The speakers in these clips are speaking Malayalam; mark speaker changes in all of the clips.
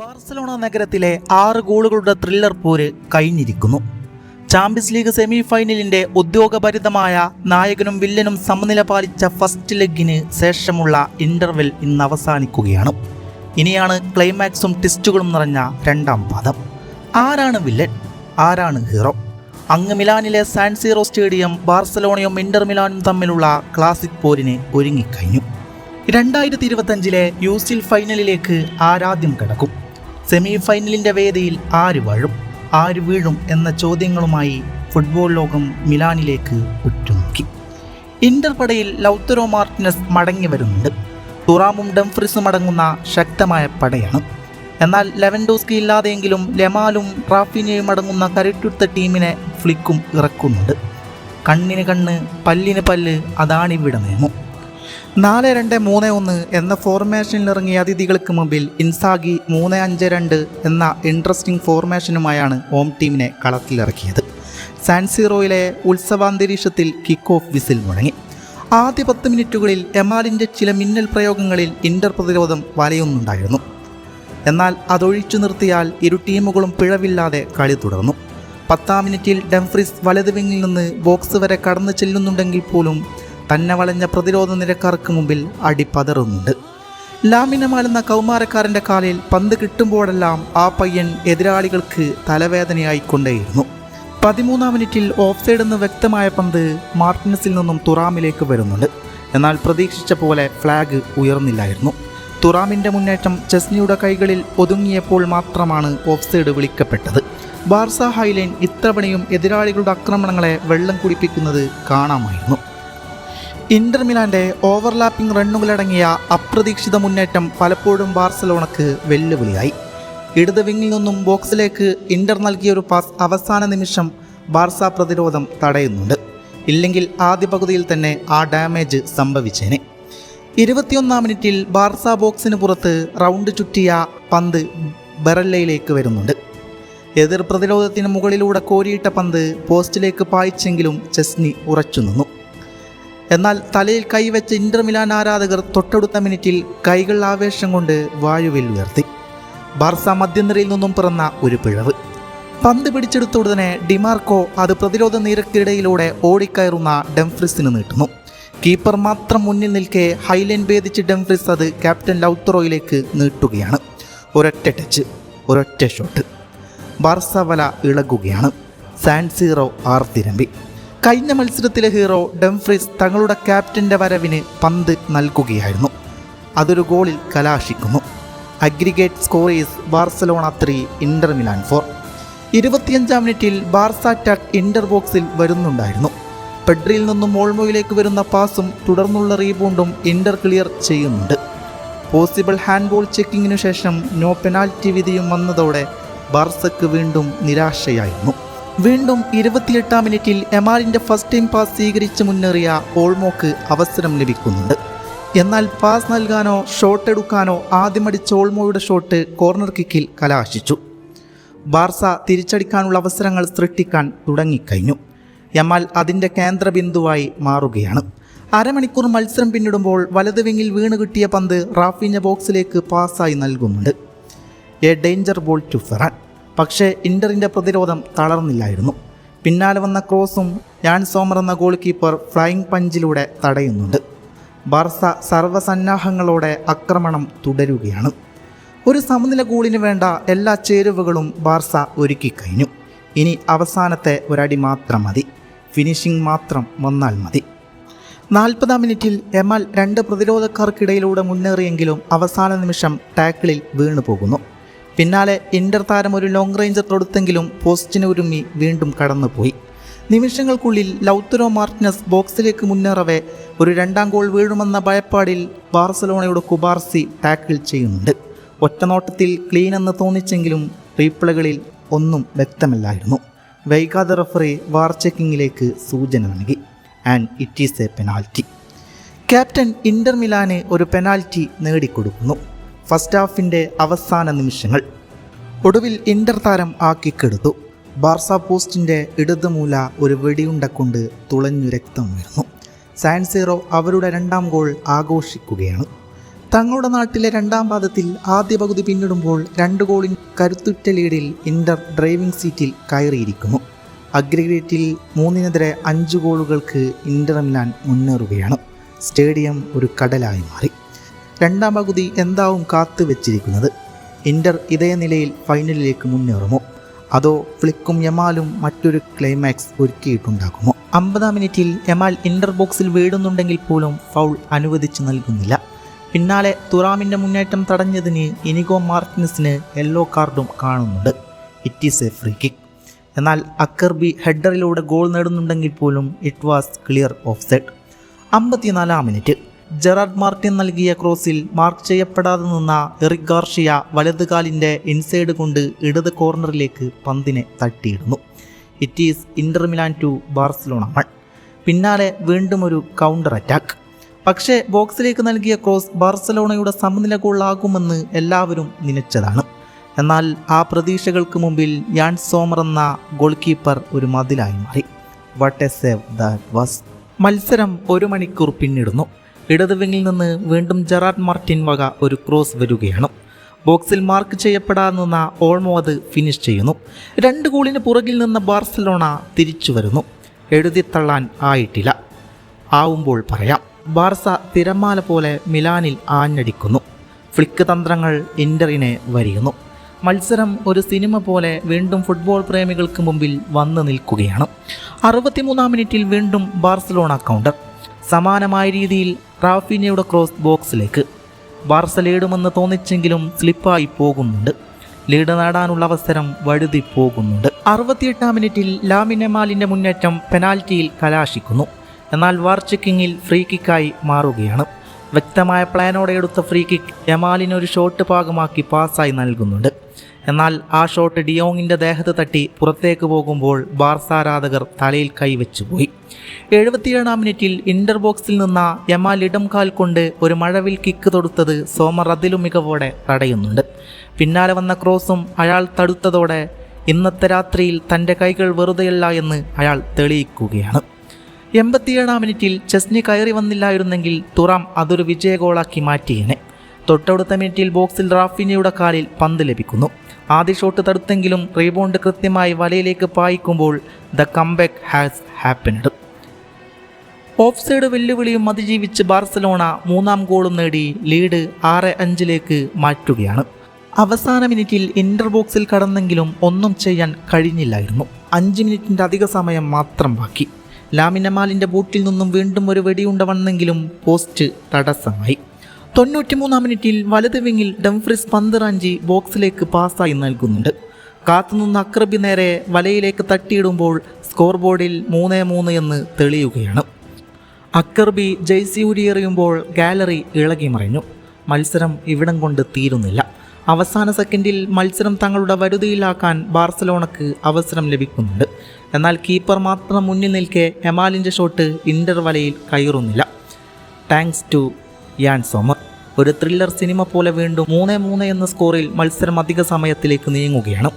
Speaker 1: ബാർസലോണ നഗരത്തിലെ ആറ് ഗോളുകളുടെ ത്രില്ലർ പോര് കഴിഞ്ഞിരിക്കുന്നു. ചാമ്പ്യൻസ് ലീഗ് സെമി ഫൈനലിന്റെ ഉദ്യോഗഭരിതമായ നായകനും വില്ലനും സമനില പാലിച്ച ഫസ്റ്റ് ലെഗിന് ശേഷമുള്ള ഇന്റർവെൽ ഇന്ന് അവസാനിക്കുകയാണ്. ഇനിയാണ് ക്ലൈമാക്സും ടെസ്റ്റുകളും നിറഞ്ഞ രണ്ടാം പാദം. ആരാണ് വില്ലൻ? ആരാണ് ഹീറോ അങ്ങ് മിലാനിലെ സാൻസീറോ സ്റ്റേഡിയം ബാർസലോണയും ഇന്റർ മിലാനും തമ്മിലുള്ള ക്ലാസിക് പോരിന് ഒരുങ്ങിക്കഴിഞ്ഞു. രണ്ടായിരത്തി ഇരുപത്തഞ്ചിലെ യു സിൽ ഫൈനലിലേക്ക് ആരാദ്യം കടക്കും? സെമി ഫൈനലിന്റെ വേദിയിൽ ആര് വഴും? ആര് വീഴും എന്ന ചോദ്യങ്ങളുമായി ഫുട്ബോൾ ലോകം മിലാനിലേക്ക് ഉറ്റുനോക്കി. ഇന്റർ പടയിൽ ലൗത്തരോ മാർട്ടിനസ് മടങ്ങി വരുന്നുണ്ട്. തുറാമും ഡംഫ്രിസും അടങ്ങുന്ന ശക്തമായ പടയാണ്. എന്നാൽ ലെവൻഡോസ്കി ഇല്ലാതെയെങ്കിലും ലെമാലും റാഫിനെയും അടങ്ങുന്ന കരുട്ടുത്ത ടീമിനെ ഫ്ലിക്കും ഇറക്കുന്നുണ്ട്. കണ്ണിന് കണ്ണ് പല്ലിന് പല്ല് അതാണിവിടെ നിയമം. നാല് രണ്ട് മൂന്ന് ഒന്ന് എന്ന ഫോർമേഷനിൽ ഇറങ്ങിയ അതിഥികൾക്ക് മുമ്പിൽ ഇൻസാഗി മൂന്ന് അഞ്ച് രണ്ട് എന്ന ഇൻട്രസ്റ്റിംഗ് ഫോർമേഷനുമായാണ് ഹോം ടീമിനെ കളത്തിലിറക്കിയത്. സാൻസീറോയിലെ ഉത്സവാന്തരീക്ഷത്തിൽ കിക്ക് ഓഫ് വിസിൽ മുഴങ്ങി. ആദ്യ പത്ത് മിനിറ്റുകളിൽ എമാലിന്റെ ചില മിന്നൽ പ്രയോഗങ്ങളിൽ ഇന്റർ പ്രതിരോധം വലയൊന്നുണ്ടായിരുന്നു. എന്നാൽ അതൊഴിച്ചു നിർത്തിയാൽ ഇരു ടീമുകളും പിഴവില്ലാതെ കളി തുടർന്നു. പത്താം മിനിറ്റിൽ ഡംഫ്രിസ് വലതുവിങ്ങിൽ നിന്ന് ബോക്സ് വരെ കടന്നു ചെല്ലുന്നുണ്ടെങ്കിൽ പോലും തന്നെ വളഞ്ഞ പ്രതിരോധ നിരക്കാർക്ക് മുമ്പിൽ അടിപ്പതറുന്നുണ്ട് ലാമിനമാലെന്ന കൗമാരക്കാരന്റെ കാലിൽ പന്ത് കിട്ടുമ്പോഴെല്ലാം ആ പയ്യൻ എതിരാളികൾക്ക് തലവേദനയായിക്കൊണ്ടേയിരുന്നു. പതിമൂന്നാം മിനിറ്റിൽ ഓഫ് സൈഡ് എന്ന് വ്യക്തമായ പന്ത് മാർട്ടിനസിൽ നിന്നും തുറാമിലേക്ക് വരുന്നുണ്ട്. എന്നാൽ പ്രതീക്ഷിച്ച പോലെ ഫ്ലാഗ് ഉയർന്നില്ലായിരുന്നു. തുറാമിന്റെ മുന്നേറ്റം ചെസ്നിയുടെ കൈകളിൽ ഒതുങ്ങിയപ്പോൾ മാത്രമാണ് ഓഫ് സൈഡ് വിളിക്കപ്പെട്ടത്. ബാർസ ഹൈലൈൻ ഇത്തവണയും എതിരാളികളുടെ ആക്രമണങ്ങളെ വെള്ളം കുടിപ്പിക്കുന്നത് കാണാമായിരുന്നു. ഇന്റർ മിലാന്റെ ഓവർലാപ്പിംഗ് റണ്ണുകളടങ്ങിയ അപ്രതീക്ഷിത മുന്നേറ്റം പലപ്പോഴും ബാർസലോണക്ക് വെല്ലുവിളിയായി. ഇടത് വിങ്ങിൽ നിന്നും ബോക്സിലേക്ക് ഇന്റർ നൽകിയ ഒരു പാസ് അവസാന നിമിഷം ബാർസ പ്രതിരോധം തടയുന്നുണ്ട്. ഇല്ലെങ്കിൽ ആദ്യ പകുതിയിൽ തന്നെ ആ ഡാമേജ് സംഭവിച്ചേനെ. ഇരുപത്തിയൊന്നാം മിനിറ്റിൽ ബാർസ ബോക്സിന് പുറത്ത് റൗണ്ട് ചുറ്റിയ പന്ത് ബെറല്ലയിലേക്ക് വരുന്നുണ്ട്. എതിർ പ്രതിരോധത്തിന് മുകളിലൂടെ കോരിയിട്ട പന്ത് പോസ്റ്റിലേക്ക് പായിച്ചെങ്കിലും ചെസ്നി ഉറച്ചു നിന്നു. എന്നാൽ തലയിൽ കൈവച്ച ഇന്റർ മിലാൻ ആരാധകർ തൊട്ടടുത്ത മിനിറ്റിൽ കൈകൾ ആവേശം കൊണ്ട് വായുവിൽ ഉയർത്തി. ബാർസ മധ്യനിരയിൽ നിന്നും പിറന്ന ഒരു പിഴവ്. പന്ത് പിടിച്ചെടുത്ത ഉടനെ ഡിമാർക്കോ അത് പ്രതിരോധ നിരക്കിടയിലൂടെ ഓടിക്കയറുന്ന ഡംഫ്രിസിന് നീട്ടുന്നു. കീപ്പർ മാത്രം മുന്നിൽ നിൽക്കെ ഹൈലൈൻ ഭേദിച്ച് ഡെംഫ്രിസ് അത് ക്യാപ്റ്റൻ ലൗത്തറോയിലേക്ക് നീട്ടുകയാണ്. ഒരൊറ്റ ടച്ച് ഒരൊറ്റ ഷോട്ട്. ബാർസ വല ഇളകുകയാണ്. സാൻസീറോ ആർ ആർത്തിരമ്പി. കഴിഞ്ഞ മത്സരത്തിലെ ഹീറോ ഡംഫ്രിസ് തങ്ങളുടെ ക്യാപ്റ്റന്റെ വരവിന് പന്ത് നൽകുകയായിരുന്നു. അതൊരു ഗോളിൽ കലാശിക്കുന്നു. Aggregate scores Barcelona three Inter Milan four. ഇരുപത്തിയഞ്ചാം മിനിറ്റിൽ ബാർസ ടാക് ഇന്റർ ബോക്സിൽ വരുന്നുണ്ടായിരുന്നു. പെഡ്രിയിൽ നിന്നും ഓൾമോയിലേക്ക് വരുന്ന പാസും തുടർന്നുള്ള റീബൗണ്ടും ഇന്റർ ക്ലിയർ ചെയ്യുന്നുണ്ട്. പോസിബിൾ ഹാൻഡ് ബോൾ ചെക്കിങ്ങിനു ശേഷം നോ പെനാൽറ്റി വിധിയും വന്നതോടെ ബാർസക്ക് വീണ്ടും നിരാശയായിരുന്നു. വീണ്ടും ഇരുപത്തിയെട്ടാം മിനിറ്റിൽ എമാലിന്റെ ഫസ്റ്റ് ടൈം പാസ് സ്വീകരിച്ച് മുന്നേറിയ ഓൾമോക്ക് അവസരം ലഭിക്കുന്നുണ്ട്. എന്നാൽ പാസ് നൽകാനോ ഷോട്ട് എടുക്കാനോ ആദ്യമടിച്ച ഓൾമോയുടെ ഷോട്ട് കോർണർ കിക്കിൽ കലാശിച്ചു. ബാർസ തിരിച്ചടിക്കാനുള്ള അവസരങ്ങൾ സൃഷ്ടിക്കാൻ തുടങ്ങിക്കഴിഞ്ഞു. യമാൽ അതിന്റെ കേന്ദ്രബിന്ദുവായി മാറുകയാണ്. അരമണിക്കൂർ മത്സരം പിന്നിടുമ്പോൾ വലത് വിങ്ങിൽ വീണ് കിട്ടിയ പന്ത് റാഫിഞ്ഞ ബോക്സിലേക്ക് പാസ്സായി നൽകുന്നുണ്ട്. A danger ball to Ferran പക്ഷേ ഇന്ററിന്റെ പ്രതിരോധം തളർന്നില്ലായിരുന്നു. പിന്നാലെ വന്ന ക്രോസും യാൻ സോമർ എന്ന ഗോൾ കീപ്പർ ഫ്ലൈയിങ് പഞ്ചിലൂടെ തടയുന്നുണ്ട്. ബാർസ സർവസന്നാഹങ്ങളോടെ ആക്രമണം തുടരുകയാണ്. ഒരു സമനില ഗോളിന് വേണ്ട എല്ലാ ചേരുവകളും ബാർസ ഒരുക്കി കഴിഞ്ഞു ഇനി അവസാനത്തെ ഒരടി മാത്രം മതി. ഫിനിഷിംഗ് മാത്രം വന്നാൽ മതി. നാൽപ്പതാം മിനിറ്റിൽ എമാൽ രണ്ട് പ്രതിരോധക്കാർക്കിടയിലൂടെ മുന്നേറിയെങ്കിലും അവസാന നിമിഷം ടാക്കിളിൽ വീണു പോകുന്നു പിന്നാലെ ഇന്റർ താരം ഒരു ലോങ് റേഞ്ചർ തൊടുത്തെങ്കിലും പോസ്റ്റിന് ഒരുങ്ങി വീണ്ടും കടന്നുപോയി. നിമിഷങ്ങൾക്കുള്ളിൽ ലൗത്തരോ മാർട്ടിനസ് ബോക്സിലേക്ക് മുന്നേറവെ ഒരു രണ്ടാം ഗോൾ വീഴുമെന്ന ഭയപ്പാടിൽ ബാർസലോണയുടെ കുബാർസി ടാക്കിൾ ചെയ്യുന്നുണ്ട്. ഒറ്റനോട്ടത്തിൽ ക്ലീൻ എന്ന് തോന്നിച്ചെങ്കിലും റീപ്ലകളിൽ ഒന്നും വ്യക്തമല്ലായിരുന്നു. വൈകാതെ റഫറി വാർ ചെക്കിങ്ങിലേക്ക് സൂചന നൽകി. And it is a penalty captain Inter മിലാന് ഒരു പെനാൽറ്റി നേടിക്കൊടുക്കുന്നു. ഫസ്റ്റ് ഹാഫിന്റെ അവസാന നിമിഷങ്ങൾ. ഒടുവിൽ ഇന്റർ താരം ആക്കിക്കെടുത്തു ബാർസ പോസ്റ്റിന്റെ ഇടതുമൂല ഒരു വെടിയുണ്ട കൊണ്ട് തുളഞ്ഞു രക്തം വീഴുന്നു സാൻസീറോ അവരുടെ രണ്ടാം ഗോൾ ആഘോഷിക്കുകയാണ്. തങ്ങളുടെ നാട്ടിലെ രണ്ടാം പാദത്തിൽ ആദ്യ പകുതി പിന്നിടുമ്പോൾ രണ്ട് ഗോളിൻ കരുത്തുറ്റ ലീഡിൽ ഇന്റർ ഡ്രൈവിംഗ് സീറ്റിൽ കയറിയിരിക്കുന്നു. അഗ്രിഗേറ്റിൽ മൂന്നിനെതിരെ അഞ്ച് ഗോളുകൾക്ക് ഇന്റർ മിലാൻ മുന്നേറുകയാണ്. സ്റ്റേഡിയം ഒരു കടലായി മാറി. രണ്ടാം പകുതി എന്താവും കാത്തു വെച്ചിരിക്കുന്നത് ഇന്റർ ഇതേ നിലയിൽ ഫൈനലിലേക്ക് മുന്നേറുമോ? അതോ ഫ്ലിക്കും യമാലും മറ്റൊരു ക്ലൈമാക്സ് ഒരുക്കിയിട്ടുണ്ടാകുമോ? അമ്പതാം മിനിറ്റിൽ യമാൽ ഇന്റർ ബോക്സിൽ വീഴുന്നുണ്ടെങ്കിൽ പോലും ഫൗൾ അനുവദിച്ചു നൽകുന്നില്ല. പിന്നാലെ തുറാമിന്റെ മുന്നേറ്റം തടഞ്ഞതിന് ഇനിഗോ മാർട്ടിനസിന് യെല്ലോ കാർഡും കാണുന്നുണ്ട്. It is a free kick എന്നാൽ അക്കർബി ഹെഡറിലൂടെ ഗോൾ നേടുന്നുണ്ടെങ്കിൽ പോലും it was clear offside അമ്പത്തിനാലാം മിനിറ്റ്. ജെറാഡ് മാർട്ടിൻ നൽകിയ ക്രോസിൽ മാർക്ക് ചെയ്യപ്പെടാതെ നിന്ന എറിക് ഗാർഷിയ വലതുകാലിന്റെ ഇൻസൈഡ് കൊണ്ട് ഇടത് കോർണറിലേക്ക് പന്തിനെ തട്ടിയിടുന്നു. It is Inter Milan two Barcelona one പിന്നാലെ വീണ്ടും ഒരു കൗണ്ടർ അറ്റാക്ക് പക്ഷേ ബോക്സിലേക്ക് നൽകിയ ക്രോസ് ബാർസലോണയുടെ സമനില ഗോളാകുമെന്ന് എല്ലാവരും നനച്ചതാണ് എന്നാൽ ആ പ്രതീക്ഷകൾക്ക് മുമ്പിൽ യാൻ സോമർ എന്ന ഗോൾ കീപ്പർ ഒരു മതിലായി മാറി. What a save that was മത്സരം ഒരു മണിക്കൂർ പിന്നിടുന്നു. ഇടത് വിങ്ങിൽ നിന്ന് വീണ്ടും ജെറാഡ് മാർട്ടിൻ വക ഒരു ക്രോസ് വരികയാണ്. ബോക്സിൽ മാർക്ക് ചെയ്യപ്പെടാതെ നിന്ന ഓൾമോ അത് ഫിനിഷ് ചെയ്യുന്നു. രണ്ട് ഗോളിന് പുറകിൽ നിന്ന് ബാർസലോണ തിരിച്ചു വരുന്നു. എഴുതിത്തള്ളാൻ ആയിട്ടില്ല. ആവുമ്പോൾ പറയാം. ബാർസ തിരമാല പോലെ മിലാനിൽ ആഞ്ഞടിക്കുന്നു. ഫ്ലിക്ക് തന്ത്രങ്ങൾ ഇന്ററിനെ വരിയുന്നു. മത്സരം ഒരു സിനിമ പോലെ വീണ്ടും ഫുട്ബോൾ പ്രേമികൾക്ക് മുമ്പിൽ വന്നു നിൽക്കുകയാണ്. അറുപത്തിമൂന്നാം മിനിറ്റിൽ വീണ്ടും ബാർസലോണ കൗണ്ടർ സമാനമായ രീതിയിൽ റാഫിനയുടെ ക്രോസ് ബോക്സിലേക്ക്. ബാർസ ലീഡുമെന്ന് തോന്നിച്ചെങ്കിലും സ്ലിപ്പായി പോകുന്നുണ്ട്. ലീഡ് നേടാനുള്ള അവസരം വഴുതി പോകുന്നുണ്ട്. അറുപത്തിയെട്ടാം മിനിറ്റിൽ ലാമിനെമാലിന്റെ മുന്നേറ്റം പെനാൽറ്റിയിൽ കലാശിക്കുന്നു. എന്നാൽ വാർ ചെക്കിങ്ങിൽ ഫ്രീ കിക്കായി മാറുകയാണ്. വ്യക്തമായ പ്ലാനോടെ എടുത്ത ഫ്രീ കിക്ക് യമാലിന് ഒരു ഷോട്ട് ഭാഗമാക്കി പാസ്സായി നൽകുന്നുണ്ട്. എന്നാൽ ആ ഷോട്ട് ഡിയോങ്ങിന്റെ ദേഹത്ത് തട്ടി പുറത്തേക്ക് പോകുമ്പോൾ ബാർസാരാധകർ തലയിൽ കൈവച്ചു പോയി. എഴുപത്തിയേഴാം മിനിറ്റിൽ ഇന്റർ ബോക്സിൽ നിന്ന യമാൽ ഇടംകാൽ കൊണ്ട് ഒരു മഴവിൽ കിക്ക് തൊടുത്തത് സോമർ അതിലും മികവോടെ തടയുന്നുണ്ട്. പിന്നാലെ വന്ന ക്രോസും അയാൾ തടുത്തതോടെ ഇന്നത്തെ രാത്രിയിൽ തന്റെ കൈകൾ വെറുതെയല്ല എന്ന് അയാൾ തെളിയിക്കുകയാണ്. എൺപത്തിയേഴാം മിനിറ്റിൽ ചെസ്നി കയറി വന്നില്ലായിരുന്നെങ്കിൽ തുറാം അതൊരു വിജയ ഗോളാക്കി മാറ്റിയേനെ. തൊട്ടടുത്ത മിനിറ്റിൽ ബോക്സിൽ റാഫിനിയുടെ കാലിൽ പന്ത് ലഭിക്കുന്നു. ആദ്യ ഷോട്ട് തടുത്തെങ്കിലും റീബോണ്ട് കൃത്യമായി വലയിലേക്ക് പായിക്കുമ്പോൾ the comeback has happened offside വെല്ലുവിളിയും അതിജീവിച്ച് ബാർസലോണ മൂന്നാം ഗോളും നേടി ലീഡ് ആറ് അഞ്ചിലേക്ക് മാറ്റുകയാണ്. അവസാന മിനിറ്റിൽ ഇന്റർ ബോക്സിൽ കടന്നെങ്കിലും ഒന്നും ചെയ്യാൻ കഴിഞ്ഞില്ലായിരുന്നു. അഞ്ച് മിനിറ്റിന്റെ അധിക സമയം മാത്രം ബാക്കി. ലാമിനമാലിന്റെ ബൂട്ടിൽ നിന്നും വീണ്ടും ഒരു വെടിയുണ്ട വന്നെങ്കിലും പോസ്റ്റ് തടസ്സമായി. തൊണ്ണൂറ്റിമൂന്നാം മിനിറ്റിൽ വലത് വിങ്ങിൽ ഡംഫ്രിസ് പന്തിറാഞ്ചി ബോക്സിലേക്ക് പാസ്സായി നൽകുന്നുണ്ട് കാത്തുനിന്ന് അക്രബി നേരെ വലയിലേക്ക് തട്ടിയിടുമ്പോൾ സ്കോർ ബോർഡിൽ മൂന്ന് മൂന്ന് എന്ന് തെളിയുകയാണ്. അക്കർബി ജയ്സി ഉരിയെറിയുമ്പോൾ ഗാലറി ഇളകി മറിഞ്ഞു. മത്സരം ഇവിടം കൊണ്ട് തീരുന്നില്ല. അവസാന സെക്കൻഡിൽ മത്സരം തങ്ങളുടെ വരുതിയിലാക്കാൻ ബാർസലോണക്ക് അവസരം ലഭിക്കുന്നുണ്ട്. എന്നാൽ കീപ്പർ മാത്രം മുന്നിൽ നിൽക്കെ എമാലിന്റെ ഷോട്ട് ഇന്റർ വലയിൽ കയറുന്നില്ല. താങ്ക്സ് ടു യാൻ സോമർ. ഒരു ത്രില്ലർ സിനിമ പോലെ വീണ്ടും മൂന്ന് മൂന്ന് എന്ന സ്കോറിൽ മത്സരം അധിക സമയത്തിലേക്ക് നീങ്ങുകയാണ്.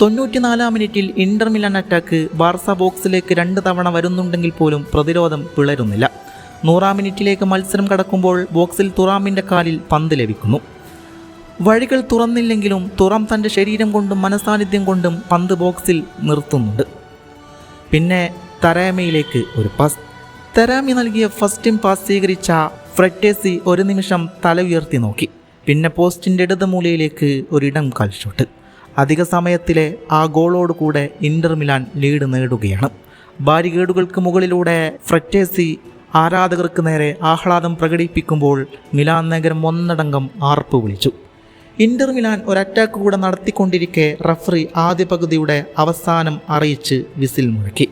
Speaker 1: തൊണ്ണൂറ്റിനാലാം മിനിറ്റിൽ ഇന്റർ മിലൻ അറ്റാക്ക് ബാർസ ബോക്സിലേക്ക് രണ്ട് തവണ വരുന്നുണ്ടെങ്കിൽ പോലും പ്രതിരോധം പിളരുന്നില്ല. നൂറാം മിനിറ്റിലേക്ക് മത്സരം കടക്കുമ്പോൾ ബോക്സിൽ തുറാമിന്റെ കാലിൽ പന്ത് ലഭിക്കുന്നു. വഴികൾ തുറന്നില്ലെങ്കിലും തുറം തന്റെ ശരീരം കൊണ്ടും മനസാന്നിധ്യം കൊണ്ടും പന്ത് ബോക്സിൽ നിർത്തുന്നുണ്ട്. പിന്നെ തരേമയിലേക്ക് ഒരു പാസ് തെരാമി നൽകിയ ഫസ്റ്റ് പാസ് സ്വീകരിച്ച ഫ്രെറ്റേസി ഒരു നിമിഷം തല ഉയർത്തി നോക്കി. പിന്നെ പോസ്റ്റിന്റെ ഇടത് മൂലയിലേക്ക് ഒരിടം കാൽഷോട്ട് അധിക സമയത്തിലെ ആ ഗോളോട് കൂടെ ഇന്റർ മിലാൻ ലീഡ് നേടുകയാണ്. ബാരികേഡുകൾക്ക് മുകളിലൂടെ ഫ്രെറ്റേസി ആരാധകർക്ക് നേരെ ആഹ്ലാദം പ്രകടിപ്പിക്കുമ്പോൾ മിലാൻ നഗരം ഒന്നടങ്കം ആർപ്പ് വിളിച്ചു. ഇന്റർ മിലാൻ ഒരു അറ്റാക്ക് കൂടെ നടത്തിക്കൊണ്ടിരിക്കെ റഫറി ആദ്യ പകുതിയുടെ അവസാനം അറിയിച്ച് വിസിൽ മുഴക്കി.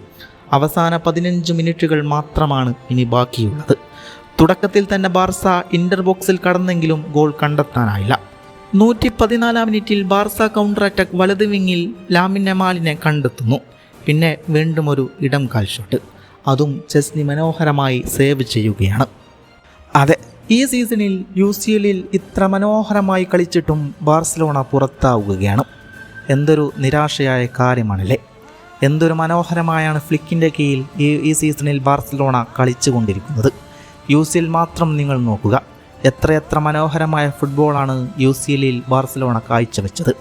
Speaker 1: അവസാന പതിനഞ്ച് മിനിറ്റുകൾ മാത്രമാണ് ഇനി ബാക്കിയുള്ളത്. തുടക്കത്തിൽ തന്നെ ബാർസ ഇന്റർ ബോക്സിൽ കടന്നെങ്കിലും ഗോൾ കണ്ടെത്താനായില്ല. നൂറ്റി പതിനാലാം മിനിറ്റിൽ ബാർസ കൗണ്ടർ അറ്റാക്ക് വലത് വിങ്ങിൽ ലാമിൻ നെമാലിനെ കണ്ടെത്തുന്നു. പിന്നെ വീണ്ടും ഒരു ഇടം കാൽഷോട്ട് അതും ചെസ്നി മനോഹരമായി സേവ് ചെയ്യുകയാണ്. അതെ ഈ സീസണിൽ യു സി എല്ലിൽ ഇത്ര മനോഹരമായി കളിച്ചിട്ടും ബാർസലോണ പുറത്താവുകയാണ്. എന്തൊരു നിരാശയായ കാര്യമാണല്ലേ? എന്തൊരു മനോഹരമായാണ് ഫ്ലിക്കിന്റെ കീഴിൽ ഈ ഈ സീസണിൽ ബാർസലോണ കളിച്ചുകൊണ്ടിരിക്കുന്നത്. യു സി എൽ മാത്രം നിങ്ങൾ നോക്കുക. എത്രയെത്ര മനോഹരമായ ഫുട്ബോളാണ് യു സി എല്ലിൽ ബാർസലോണ കാഴ്ചവെച്ചത്.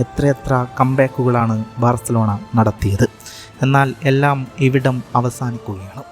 Speaker 1: എത്രയെത്ര കംബാക്കുകളാണ് ബാർസലോണ നടത്തിയത്. എന്നാൽ എല്ലാം ഇവിടം അവസാനിക്കുകയാണ്.